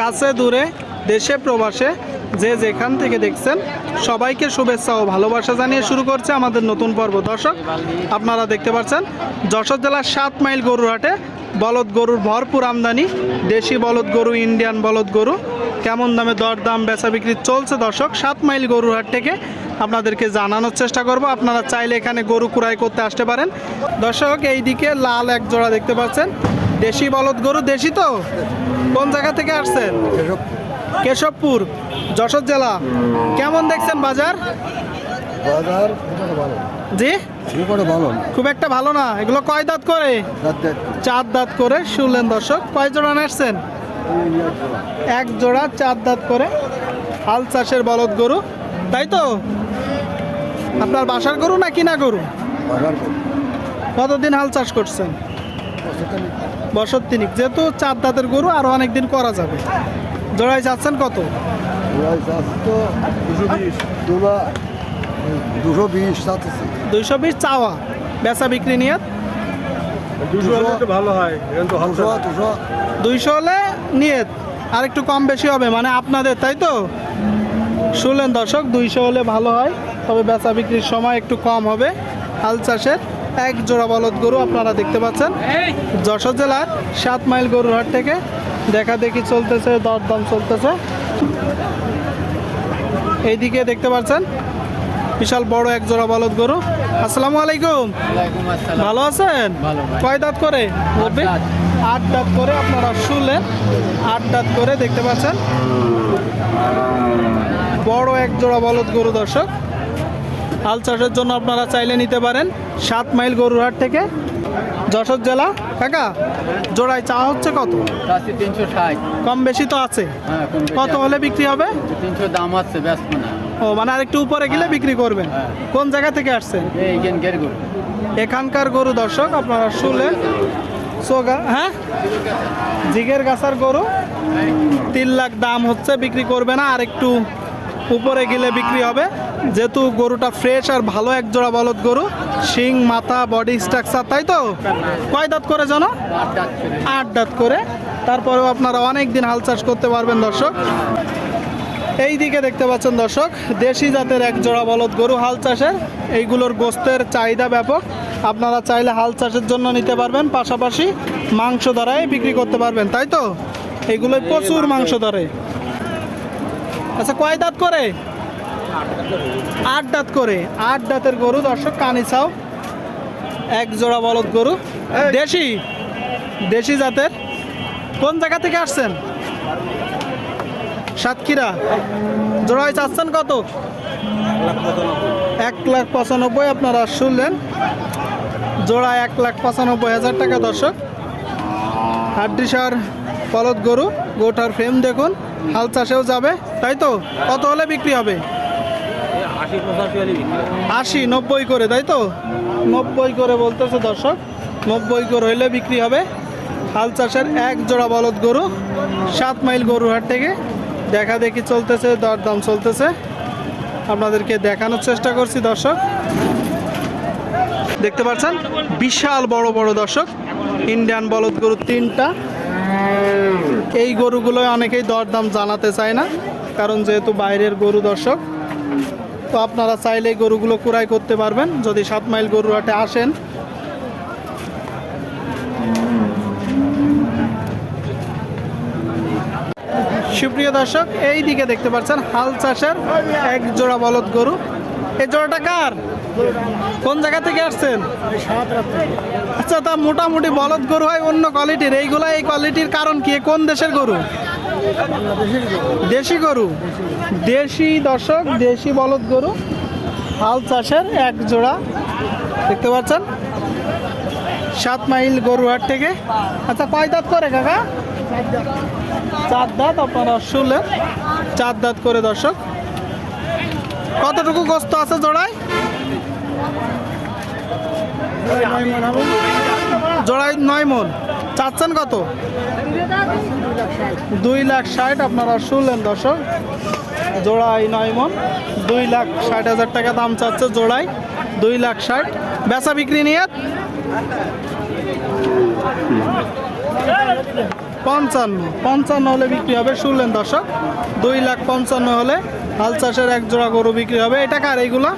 কাছে, দূরে, দেশে, প্রবাসে, যে যেখান থেকে দেখছেন, সবাইকে শুভেচ্ছা ও ভালোবাসা জানিয়ে শুরু করছে আমাদের নতুন পর্ব। দর্শক, আপনারা দেখতে পাচ্ছেন, যশোর জেলার সাত মাইল গরুর হাটে বলদ গরুর ভরপুর আমদানি, দেশি বলদ গরু, ইন্ডিয়ান বলদ গরু, কেমন দামে দর দাম বেচা বিক্রি চলছে দর্শক, সাত মাইল গরুর হাট থেকে আপনাদেরকে জানানোর চেষ্টা করব। আপনারা চাইলে এখানে গরু ক্রয় করতে আসতে পারেন। দর্শক, এইদিকে লাল এক জোড়া দেখতে পাচ্ছেন দেশি বলদ গরু দেশি তো? কোন জায়গা থেকে আসছেন? কেশবপুর যশোর জেলা। কেমন দেখছেন বাজার? বাজার জি? খুব একটা ভালো না। এগুলো কয় দাঁত করে? চার দাঁত। করে শুনলেন দর্শক। কয় জোড়া নাচছেন এক জোড়া চার দাঁত করে। হাল চাষের বলদ গরু। তাই তো? আপনার বাসার গরু না কিনা গরু। কতদিন হাল চাষ করছেন? বছর তিনিক। যেহেতু চার দাঁতের গরু আরও অনেক দিন করা যাবে। জোড়ায় যাচ্ছেন কত? দুশো বিশ দুশো বিশ চাওয়া। বেচা বিক্রি নিয়ে? দুশো ভালো হয় দুশো দুশো। দুইশো হলে নিয়ে আর একটু কম বেশি হবে মানে আপনাদের তাই তো? শুনলেন দর্শক দুইশো হলে ভালো হয় তবে বেচা বিক্রির সময় একটু কম হবে হাল চাষের। এক জোড়া বলদ গরু আপনারা দেখতে পাচ্ছেন। যশোর জেলার সাত মাইল গরুর হাট থেকে দেখা দেখি চলতেছে দরদাম চলতেছে। এইদিকে দেখতে পাচ্ছেন বিশাল বড় এক জোড়া বলদ গরু। আসসালামু আলাইকুম। ভালো আছেন? কয় দাঁত করে? আট দাঁত করে আপনারা শুনলেন। আট দাঁত করে দেখতে পাচ্ছেন। বড় এক জোড়া বলদ গরু দর্শক। হাল চাষের জন্য আপনারা চাইলে নিতে পারেন সাত মাইল গরুরহাট থেকে যশোর জেলা। কাকা জোড়ায় চা হচ্ছে কত? তিনশো ষাট। কম বেশি তো আছে। হ্যাঁ কত হলে বিক্রি হবে? তিনশো দাম আছে ব্যস্ত না। ও মানে আরেকটু উপরে গেলে বিক্রি করবেন। হ্যাঁ। কোন জায়গা থেকে আসছেন? এখানকার গরু দর্শক আপনারা শুনলেন। সোগা হ্যাঁ? জিগের গাছার গরু। তিন লাখ দাম হচ্ছে বিক্রি করবে না। আর একটু উপরে গেলে বিক্রি হবে। যেহেতু গরুটা ফ্রেশ আর ভালো এক জোড়া বলদ গরু, শিং, মাথা বডি স্ট্রাকচার তাই তো? কয় দাঁত করে জানো? আট দাঁত করে। তারপরেও আপনারা অনেক দিন হাল চাষ করতে পারবেন দর্শক। এই দিকে দেখতে পাচ্ছেন দর্শক, দেশি জাতের এক জোড়া বলদ গরু হাল চাষের। এইগুলোর গোস্তের চাহিদা ব্যাপক। আপনারা চাইলে হাল চাষের জন্য নিতে পারবেন, পাশাপাশি মাংস দ্বারাই বিক্রি করতে পারবেন, তাই তো? এইগুলোই প্রচুর মাংস ধরে। আচ্ছা কয় দাঁত করে? আট দাঁত করে আট দাঁতের গরু দর্শক কানি চাও এক জোড়া বলদ গরু। দেশি দেশি জাতের। কোন জায়গা থেকে আসছেন? সাতক্ষীরা। জোড়ায় চাচ্ছেন কত? এক লাখ পঁচানব্বই আপনারা শুনলেন। জোড়া এক লাখ পঁচানব্বই হাজার টাকা দর্শক। হাড্ডিসার পলদ গরু গোটার ফ্রেম দেখুন। হাল চাষেও যাবে তাই তো? কত হলে বিক্রি হবে? আশি নব্বই করে, তাই তো? নব্বই করে বলতেছে দর্শক। নব্বই করে হইলে বিক্রি হবে। হাল চাষের এক জোড়া বলদ গরু, সাত মাইল গরু হাট থেকে। দেখা দেখি চলতেছে, দরদাম চলতেছে। আপনাদেরকে দেখানোর চেষ্টা করছি দর্শক। দেখতে পাচ্ছেন? বিশাল বড় বড় দর্শক। ইন্ডিয়ান বলদ গরু তিনটা। এই গরুগুলো অনেকেই দরদাম জানাতে চায় না, কারণ যেহেতু বাইরের গরু দর্শক তো আপনারা চাইলে গরুগুলো ক্রয় করতে পারবেন। যদি সাত মাইল গরু হাটে আসেন। সুপ্রিয় দর্শক, এই দিকে দেখতে পাচ্ছেন হাল চাষের এক জোড়া বলদ গরু। এই জোড়াটা কার? কোন জায়গা থেকে আসছেন? আচ্ছা তা মোটামুটি বলদ গরু হয় অন্য কোয়ালিটির এইগুলা এই কোয়ালিটির কারণ কি? কোন দেশের গরু? দেশি গরু। দেশি দর্শক, দেশি বলদ গরু। হাল চাষের এক জোড়া। দেখতে পাচ্ছেন? সাত মাইল গরুহাট থেকে। আচ্ছা কয় দাঁত করে কাকা? চার দাঁত, আপনারা শুনলেন। চার দাঁত করে দর্শক। কতটুকু গোস্ত আছে জোড়ায়? জোড়ায় নয় মন। চাচ্ছেন কত? দুই লাখ ষাট আপনারা শুনলেন দর্শক। জোড়াই নয় মন দুই লাখ ষাট হাজার টাকা দাম চাচ্ছে জোড়াই, দুই লাখ ষাট। বেচা বিক্রি নিয়ে পঞ্চান্ন পঞ্চান্ন হলে বিক্রি হবে, শুনলেন দর্শক। দুই লাখ পঞ্চান্ন হলে হাল চাষের এক জোড়া গরু বিক্রি হবে। এটা কার এইগুলা?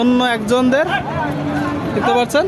অন্য একজনদের। দেখতে পাচ্ছেন?